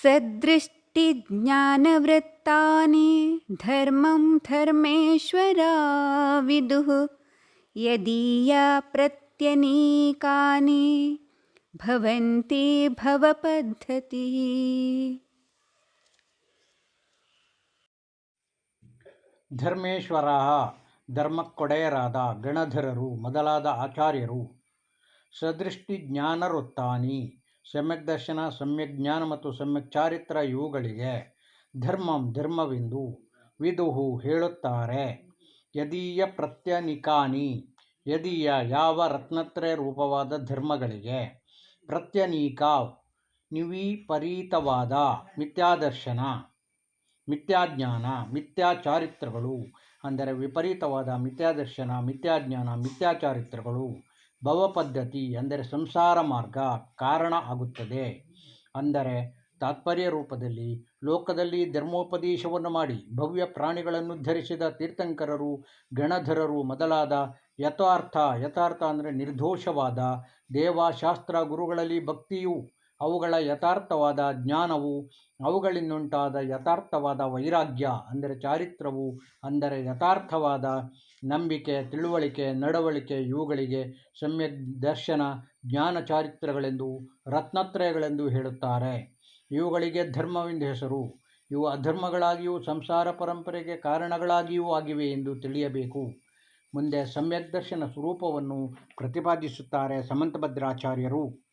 सदृष्टिज्ञानवृत्तानि धर्मं धर्मेश्वरा विदुः यदीया प्रत्यनीकानि भवन्ति भवपद्धतिः ಧರ್ಮೇಶ್ವರ ಧರ್ಮಕ್ಕೊಡೆಯರಾದ ಗಣಧರರು ಮೊದಲಾದ ಆಚಾರ್ಯರು ಸದೃಷ್ಟಿ ಜ್ಞಾನವೃತ್ತಾನಿ ಸಮ್ಯಕ್ ದರ್ಶನ, ಸಮ್ಯಕ್ ಜ್ಞಾನ ಮತ್ತು ಸಮ್ಯಕ್ ಚಾರಿತ್ರ ಇವುಗಳಿಗೆ ಧರ್ಮಂ ಧರ್ಮವೆಂದು ವಿದುಹು ಹೇಳುತ್ತಾರೆ. ಯದೀಯ ಪ್ರತ್ಯನಿಕಾನಿ, ಯದೀಯ ಯಾವ ರತ್ನತ್ರಯ ರೂಪವಾದ ಧರ್ಮಗಳಿಗೆ ಪ್ರತ್ಯನೀಕ ನಿವಿಪರೀತವಾದ ಮಿಥ್ಯಾದರ್ಶನ, ಮಿಥ್ಯಾಜ್ಞಾನ, ಮಿಥ್ಯಾಚಾರಿತ್ರಗಳು ಅಂದರೆ ವಿಪರೀತವಾದ ಮಿಥ್ಯಾದರ್ಶನ, ಮಿಥ್ಯಾಜ್ಞಾನ, ಮಿಥ್ಯಾಚಾರಿತ್ರಗಳು ಭವಪದ್ಧತಿ ಅಂದರೆ ಸಂಸಾರ ಮಾರ್ಗ ಕಾರಣ ಆಗುತ್ತದೆ. ಅಂದರೆ ತಾತ್ಪರ್ಯ ರೂಪದಲ್ಲಿ ಲೋಕದಲ್ಲಿ ಧರ್ಮೋಪದೇಶವನ್ನು ಮಾಡಿ ಭವ್ಯ ಪ್ರಾಣಿಗಳನ್ನು ಧರಿಸಿದ ತೀರ್ಥಂಕರರು, ಗಣಧರರು ಮೊದಲಾದ ಯಥಾರ್ಥ ಯಥಾರ್ಥ ಅಂದರೆ ನಿರ್ದೋಷವಾದ ದೇವಶಾಸ್ತ್ರ ಗುರುಗಳಲ್ಲಿ ಭಕ್ತಿಯು ಅವುಗಳ ಯಥಾರ್ಥವಾದ ಜ್ಞಾನವು ಅವುಗಳಿಂದುಂಟಾದ ಯಥಾರ್ಥವಾದ ವೈರಾಗ್ಯ, ಅಂದರೆ ಚಾರಿತ್ರವು, ಅಂದರೆ ಯಥಾರ್ಥವಾದ ನಂಬಿಕೆ, ತಿಳುವಳಿಕೆ, ನಡವಳಿಕೆ, ಇವುಗಳಿಗೆ ಸಮ್ಯಕ್ ದರ್ಶನ, ಜ್ಞಾನ ಚಾರಿತ್ರಗಳೆಂದು, ರತ್ನತ್ರಯಗಳೆಂದು ಹೇಳುತ್ತಾರೆ. ಇವುಗಳಿಗೆ ಧರ್ಮವೆಂದು ಹೆಸರು. ಇವು ಅಧರ್ಮಗಳಾಗಿಯೂ, ಸಂಸಾರ ಪರಂಪರೆಗೆ ಕಾರಣಗಳಾಗಿಯೂ ಆಗಿವೆ ಎಂದು ತಿಳಿಯಬೇಕು. ಮುಂದೆ ಸಮ್ಯಕ್ ದರ್ಶನ ಸ್ವರೂಪವನ್ನು ಪ್ರತಿಪಾದಿಸುತ್ತಾರೆ ಸಮಂತಭದ್ರಾಚಾರ್ಯರು.